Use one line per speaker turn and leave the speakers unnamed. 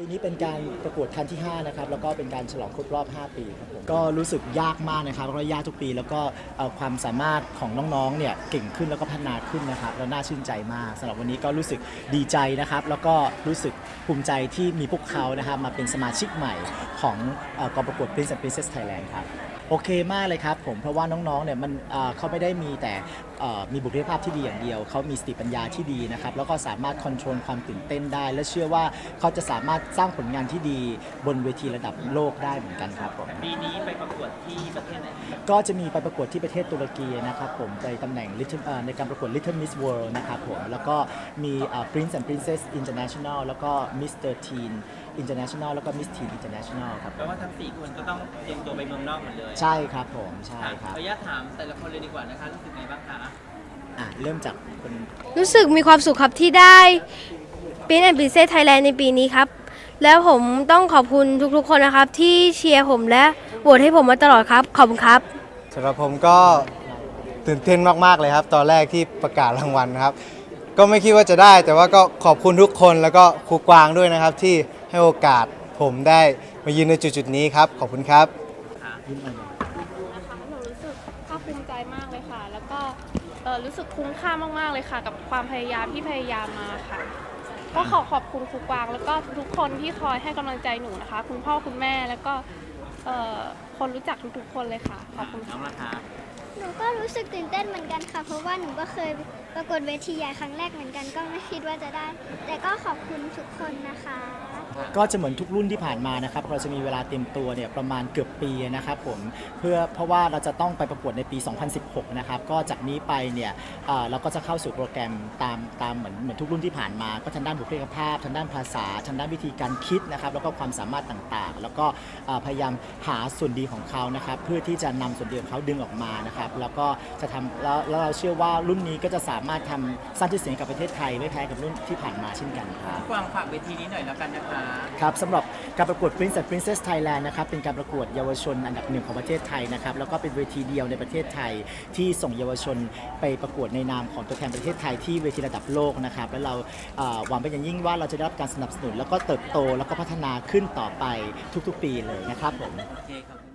ปีนี้เป็นการประกวดครั้งที่ 5 นะครับ แล้วก็เป็นการฉลองครบรอบ 5 ปีครับผมก็รู้สึกยากมากนะครับเพราะว่ายากทุกปี แล้วก็เอ่อความสามารถของน้องๆ เนี่ยเก่งขึ้นแล้วก็พัฒนาขึ้นนะครับ แล้วน่าชื่นใจมากสำหรับวันนี้ก็รู้สึกดีใจนะครับ แล้วก็รู้สึกภูมิใจที่มีพวกเขานะครับมาเป็นสมาชิกใหม่ของเอ่อกองประกวด Prince and Princess Thailand ครับ โอเคมากเลยครับผมเพราะว่าน้องๆเนี่ยมันเอ่อเขาไม่ได้มีแต่เอ่อมีบุคลิกภาพที่ดีอย่างเดียว เขามีสติปัญญาที่ดีนะครับแล้วก็สามารถคอนโทรลความตื่นเต้นได้ และเชื่อว่าเขาจะสามารถสร้างผลงานที่ดีบนเวทีระดับโลกได้เหมือนกันครับผม
ปีนี้ไปประกวดที่ประเทศไหน
ก็จะมีไปประกวดที่ประเทศตุรกีนะครับผมในตำแหน่ง Little เอ่อในการประกวด Little Miss World นะครับผมแล้วก็มีเอ่อ Prince and Princess International แล้วก็ Mr. Teen International แล้วก็ Miss Teen International ครับ
แปลว่าทั้งสี่คนก็ต้องเตรียมตัวไปเมืองนอกหมดเลย
ใช่ครับผมใช่
ค่ะ
ครับ
ขออนุญาตถามแต่ละคนเลยดีกว่านะคะรู้สึกไงบ้างคะ
อะเริ่มจากคน
รู้สึกมีความสุขครับที่ได้เป็นแอนด์ i ิเซ s ไทยแลนด์ในปีนี้ครับ แล้วผมต้องขอบคุณทุกๆคนนะครับ ที่เชียร์ผมและโหวตให้ผมมาตลอดครับ ขอบคุณครับ
สำหรับผมก็ตื่นเต้นมากๆเลยครับ ตอนแรกที่ประกาศรางวัลนะครับ ก็ไม่คิดว่าจะได้ แต่ว่าก็ขอบคุณทุกคนแล้วก็ครูกวางด้วยนะครับ ที่ให้โอกาสผมได้มายืนในจุดๆนี้ครับ ขอบคุณครับ
ค่ะ
นะคะหนูรู้สึกภาคภูมิใจมากเลยค่ะ แล้วก็เอ่อรู้สึกคุ้มค่ามากๆเลยค่ะ กับความพยายามที่พยายามมาค่ะ ก็ขอขอบคุณครูกวาง แล้วก็ทุกๆคนที่คอยให้กำลังใจหนูนะคะ คุณพ่อคุณแม่แล้วก็เอ่อคนรู้จักทุกๆคนเลยค่ะขอบคุณ
น้อง
ค่ะ
ราคา
หนูก็รู้สึกตื่นเต้นเหมือนกันค่ะ เพราะว่าหนูก็เคยประกวดเวทีใหญ่ครั้งแรกเหมือนกัน ก็ไม่คิดว่าจะได้ แต่ก็ขอบคุณทุกคนนะคะ
ก็จะเหมือนทุกรุ่นที่ผ่านมานะครับ เราจะมีเวลาเตรียมตัวเนี่ยประมาณเกือบปีนะครับผม เพื่อเพราะว่าเราจะต้องไปประกวดในปี 2016 นะครับ ก็จากนี้ไปเนี่ยเอ่อเราก็จะเข้าสู่โปรแกรมตามตามเหมือนเหมือนทุกรุ่นที่ผ่านมา ก็ทางด้านบุคลิกภาพ ทางด้านภาษา ทางด้านวิธีการคิดนะครับ แล้วก็ความสามารถต่างๆ แล้วก็เอ่อพยายามหาส่วนดีของเขานะครับ เพื่อที่จะนำส่วนดีของเขาดึงออกมานะครับแล้วก็จะทำแล้วแล้วเราเชื่อว่ารุ่นนี้ก็จะสามารถทำสร้างชื่อเสียงให้กับประเทศไทยไม่แพ้กับรุ่นที่ผ่านมาเช่นกันครับ
กวางฝากเวทีนี้หน่อยแล้วกันนะคะ
ครับสำหรับการประกวด Prince and Princess Thailand นะครับเป็นการประกวดเยาวชนอันดับหนึ่งของประเทศไทยนะครับแล้วก็เป็นเวทีเดียวในประเทศไทย ที่ส่งเยาวชนไปประกวดในนามของตัวแทนประเทศไทยที่เวทีระดับโลกนะครับและเราเอ่อหวังเป็นอย่างยิ่งว่าเราจะได้รับการสนับสนุน แล้วก็เติบโตแล้วก็พัฒนาขึ้นต่อไปทุกๆ ปีเลยนะครับผม
โอเคขอบคุณ